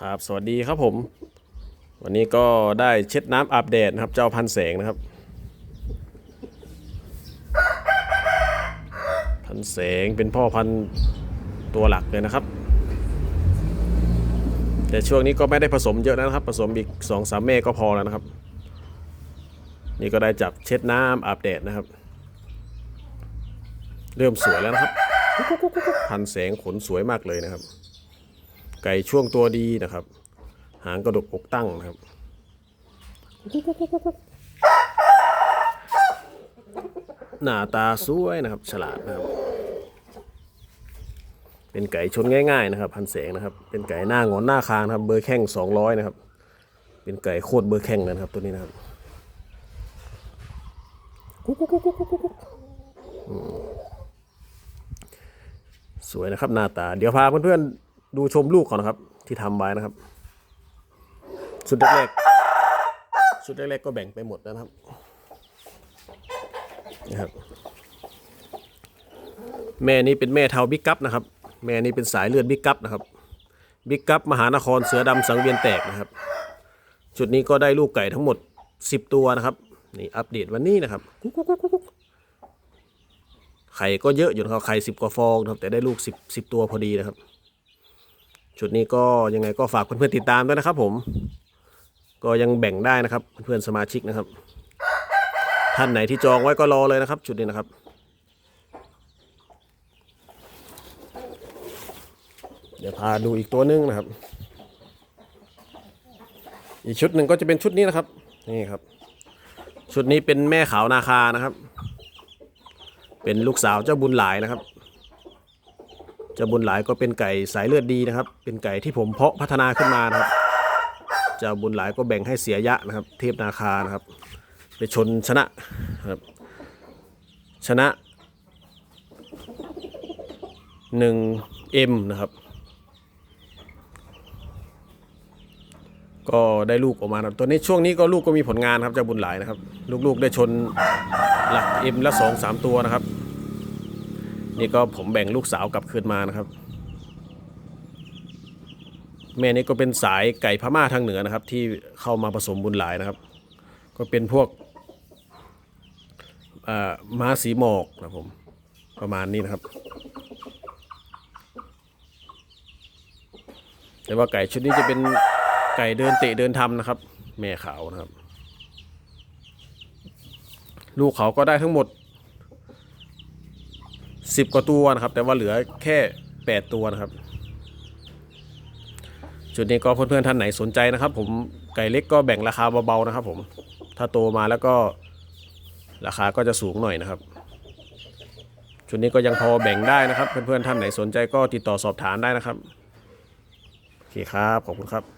ครับสวัสดีครับผม วันนี้ก็ได้เช็ดน้ำอาบแดดนะครับ เจ้าพันแสงนะครับ พันแสงเป็นพ่อพันตัวหลักเลยนะครับ แต่ช่วงนี้ก็ไม่ได้ผสมเยอะนะครับ ผสมอีกสองสามแม่ก็พอแล้วนะครับ นี่ก็ได้จับเช็ดน้ำอาบแดดนะครับ เริ่มสวยแล้วนะครับ พันแสงขนสวยมากเลยนะครับ ไก่ช่วงตัวดีนะครับ หางกระดกอกตั้งนะครับหน้าตาสวยนะครับ ฉลาดนะครับ เป็นไก่ชนง่าย ๆ นะครับ พันแสงนะครับ เป็นไก่หน้างอนหน้าคางนะครับ เบอร์แข้ง200นะครับ เป็นไก่โคตรเบอร์แข้งเลยนะครับ ตัวนี้นะครับ สวยนะครับหน้าตา เดี๋ยวพาเพื่อนๆดูชมลูกก่อนนะครับ ที่ทำไว้นะครับ สุดแรกๆสุดแรกๆก็แบ่งไปหมดแล้วนะครับนะครับ แม่นี้เป็นแม่เทาบิ๊กกัปนะครับ แม่นี้เป็นสายเลือดบิ๊กกัปนะครับบิ๊กกัปมหานครเสือดำสังเวียนแตกนะครับจุดนี้ก็ได้ลูกไก่ทั้งหมด 10 ตัวนะครับนี่อัปเดตวันนี้นะครับ ไข่ก็เยอะอยู่นะครับไข่สิบกว่าฟองนะครับ แต่ได้ลูก10 10ตัวพอดีนะครับ ชุดนี้ก็ยังไงก็ฝากเพื่อนๆติดตามด้วยนะครับ ผม ก็ยังแบ่งได้นะครับ เพื่อนๆสมาชิกนะครับ ท่านไหนที่จองไว้ก็รอเลยนะครับ ชุดนี้นะครับเดี๋ยวพาดูอีกตัวหนึงนะครับ อีกชุดหนึ่งก็จะเป็นชุดนี้นะครับ นี่ครับ ชุดนี้เป็นแม่ขาวนาคานะครับ เป็นลูกสาวเจ้าบุญหลายนะครับ เจ้าบุญหลายก็เป็นไก่สายเลือดดีนะครับ เป็นไก่ที่ผมเพาะพัฒนาขึ้นมานะครับ เจ้าบุญหลายก็แบ่งให้เสียยะนะครับ เทพนาคานะครับ ไปชนชนะครับ ชนะหนึ่งเอ็มนะครับ ก็ได้ลูกออกมาครับตัวนี้ช่วงนี้ก็ลูกก็มีผลงานครับเจ้าบุญหลายนะครับ ลูกๆได้ชน หลักเอ็มละสองสามตัวนะครับ นี่ก็ผมแบ่งลูกสาวกลับคืนมานะครับ แม่นี่ก็เป็นสายไก่พม่าทางเหนือนะครับ ที่เข้ามาผสมบุญหลายนะครับ ก็เป็นพวกม้าสีหมอกนะผมประมาณนี้นะครับ แต่ว่าไก่ชุดนี้จะเป็นไก่เดินเตะเดินทำนะครับ แม่ขาวนะครับ ลูกเขาก็ได้ทั้งหมดสิบกว่าตัวนะครับ แต่ว่าเหลือแค่แปดตัวนะครับ จุดนี้ก็เพื่อนๆท่านไหนสนใจนะครับ ผมไก่เล็กก็แบ่งราคาเบาๆนะครับ ผม ถ้าโตมาแล้วก็ราคาก็จะสูงหน่อยนะครับ ชุดนี้ก็ยังพอแบ่งได้นะครับ เพื่อนๆท่านไหนสนใจก็ติดต่อสอบถามได้นะครับ โอเคครับ ขอบคุณครับ